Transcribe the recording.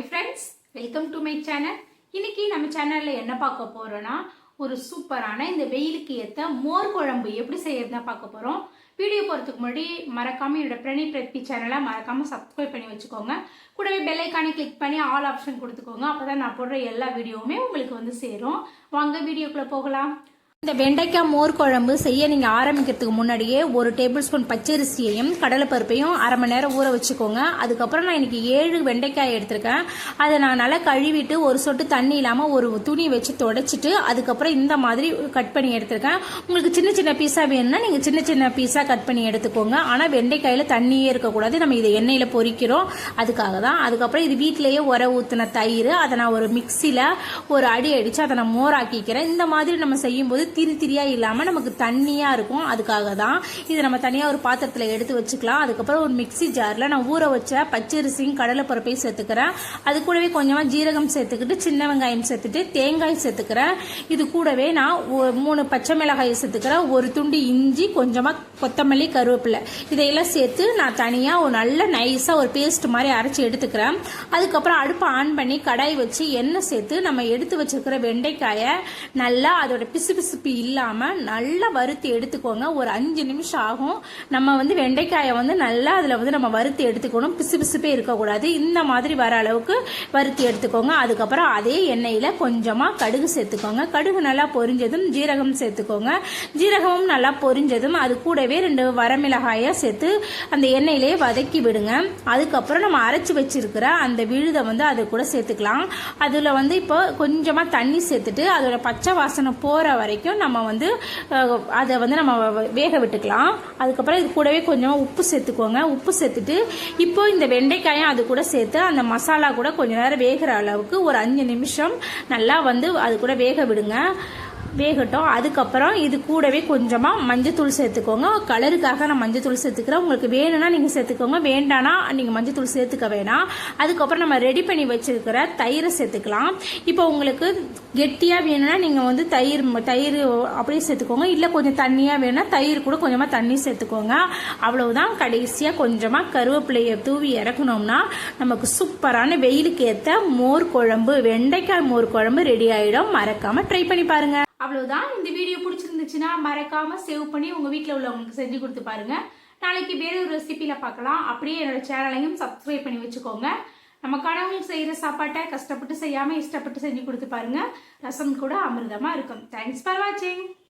Hi friends welcome to my channel இன்னைக்கு நம்ம சேனலில் என்ன பார்க்க போகிறோன்னா ஒரு சூப்பரான இந்த வெயிலுக்கு ஏற்ற மோர் குழம்பு எப்படி செய்யறதுனா பார்க்க போகிறோம் வீடியோ போகிறதுக்கு முன்னாடி மறக்காமல் என்னோட பிரணி பிரத்தி சேனலை மறக்காமல் சப்ஸ்கிரைப் பண்ணி வச்சுக்கோங்க. கூடவே பெல்லைக்கானே கிளிக் பண்ணி ஆல் ஆப்ஷன் கொடுத்துக்கோங்க. அப்போ தான் நான் போடுற எல்லா வீடியோவுமே உங்களுக்கு வந்து சேரும். வாங்க வீடியோக்குள்ளே போகலாம். இந்த வெண்டைக்காய் மோர் குழம்பு செய்ய நீங்கள் ஆரம்பிக்கிறதுக்கு முன்னாடியே ஒரு டேபிள் ஸ்பூன் பச்சரிசியையும் கடலைப்பருப்பையும் அரை மணி நேரம் ஊற வச்சுக்கோங்க. அதுக்கப்புறம் நான் இன்னைக்கு ஏழு வெண்டைக்காய் எடுத்திருக்கேன். அதை நான் நல்லா கழுவிட்டு ஒரு சொட்டு தண்ணி இல்லாமல் ஒரு துணி வச்சு தொடச்சிட்டு அதுக்கப்புறம் இந்த மாதிரி கட் பண்ணி எடுத்திருக்கேன். உங்களுக்கு சின்ன சின்ன பீஸாக வேணும்னா நீங்கள் சின்ன சின்ன பீஸாக கட் பண்ணி எடுத்துக்கோங்க. ஆனால் வெண்டைக்காயில் தண்ணியே இருக்கக்கூடாது. நம்ம இதை எண்ணெயில் பொரிக்கிறோம். அதுக்காக தான். அதுக்கப்புறம் இது வீட்டிலேயே உர ஊற்றின தயிர் அதை நான் ஒரு மிக்சியில் ஒரு அடி அடித்து அதை நான் மோராக்கிக்கிறேன். இந்த மாதிரி நம்ம செய்யும்போது திரி திரியாக இல்லாமல் நமக்கு தண்ணியாக இருக்கும். அதுக்காக தான் இதை நம்ம தனியாக ஒரு பாத்திரத்தில் எடுத்து வச்சுக்கலாம். அதுக்கப்புறம் ஒரு மிக்சி ஜாரில் நான் ஊற வச்ச பச்சரிசியும் கடலைப்பருப்பையும் சேர்த்துக்கிறேன். அது கூடவே கொஞ்சமாக ஜீரகம் சேர்த்துக்கிட்டு சின்ன வெங்காயம் சேர்த்துட்டு தேங்காய் சேர்த்துக்கிறேன். இது கூடவே நான் மூணு பச்சை மிளகாயை சேர்த்துக்கிறேன். ஒரு துண்டு இஞ்சி கொஞ்சமாக கொத்தமல்லி கருவேப்பிலை. இதையெல்லாம் சேர்த்து நான் தனியாக ஒரு நல்ல நைஸாக ஒரு பேஸ்ட் மாதிரி அரைச்சி எடுத்துக்கிறேன். அதுக்கப்புறம் அடுப்பை ஆன் பண்ணி கடாய் வச்சு எண்ணெய் சேர்த்து நம்ம எடுத்து வச்சிருக்கிற வெண்டைக்காயை நல்லா அதோட பிசு ரெசிபி இல்லாமல் நல்லா வறுத்து எடுத்துக்கோங்க. ஒரு அஞ்சு நிமிஷம் ஆகும். நம்ம வந்து வெண்டைக்காயை வந்து நல்லா அதில் வந்து நம்ம வறுத்து எடுத்துக்கணும். பிசு பிசுப்பே இருக்கக்கூடாது. இந்த மாதிரி வர அளவுக்கு வறுத்து எடுத்துக்கோங்க. அதுக்கப்புறம் அதே எண்ணெயில் கொஞ்சமாக கடுகு சேர்த்துக்கோங்க. கடுகு நல்லா பொரிஞ்சதும் ஜீரகம் சேர்த்துக்கோங்க. ஜீரகமும் நல்லா பொரிஞ்சதும் அது கூடவே ரெண்டு வரமிளகாயை சேர்த்து அந்த எண்ணெயிலே வதக்கி விடுங்க. அதுக்கப்புறம் நம்ம அரைச்சி வச்சிருக்கிற அந்த விழுதை வந்து அது கூட சேர்த்துக்கலாம். அதில் வந்து இப்போ கொஞ்சமாக தண்ணி சேர்த்துட்டு அதோட பச்சை வாசனை போகிற வரைக்கும் நம்ம வந்து அதை வந்து நம்ம வ- வேக விட்டுக்கலாம். அதுக்கப்புறம் இது கூடவே கொஞ்சம் உப்பு சேர்த்துக்கோங்க. உப்பு சேர்த்துட்டு இப்போ இந்த வெண்டைக்காயும் அது கூட சேர்த்து அந்த மசாலா கூட கொஞ்ச நேரம் வேகிற அளவுக்கு ஒரு அஞ்சு நிமிஷம் நல்லா வந்து அது கூட வேக விடுங்க. வேகட்டும். அதுக்கப்புறம் இது கூடவே கொஞ்சமாக மஞ்சத்தூள் சேர்த்துக்கோங்க. கலருக்காக நான் மஞ்சத்தூள் சேர்த்துக்கிறேன். உங்களுக்கு வேணும்னா நீங்கள் சேர்த்துக்கோங்க. வேண்டானா நீங்கள் மஞ்சத்தூள் சேர்த்துக்க வேணாம். அதுக்கப்புறம் நம்ம ரெடி பண்ணி வச்சிருக்கிற தயிரை சேர்த்துக்கலாம். இப்போ உங்களுக்கு கெட்டியாக வேணும்னா நீங்கள் வந்து தயிர் தயிர் அப்படியே சேர்த்துக்கோங்க. இல்லை கொஞ்சம் தண்ணியாக வேணும்னா தயிர் கூட கொஞ்சமாக தண்ணி சேர்த்துக்கோங்க. அவ்வளவுதான். கடைசியாக கொஞ்சமாக கருவேப்பிலையை தூவி இறக்கணும்னா நமக்கு சூப்பரான வெயிலுக்கு ஏற்ற மோர் குழம்பு வெண்டைக்காய் மோர் குழம்பு ரெடி ஆகிடும் மறக்காமல் ட்ரை பண்ணி பாருங்கள் அவ்வளவுதான். இந்த வீடியோ பிடிச்சிருந்துச்சுன்னா மறக்காமல் சேவ் பண்ணி உங்கள் வீட்டில் உள்ளவங்களுக்கு செஞ்சு கொடுத்து பாருங்கள் நாளைக்கு வேறு ஒரு ரெசிபியில பார்க்கலாம். அப்படியே என்னோடய சேனலையும் சப்ஸ்கிரைப் பண்ணி வச்சுக்கோங்க. நம்ம கடவுள் செய்கிற சாப்பாட்டை கஷ்டப்பட்டு செய்யாமல் இஷ்டப்பட்டு செஞ்சு கொடுத்து பாருங்க. ரசம் கூட அமிர்தமாக இருக்கும். தேங்க்ஸ் ஃபார் வாட்சிங்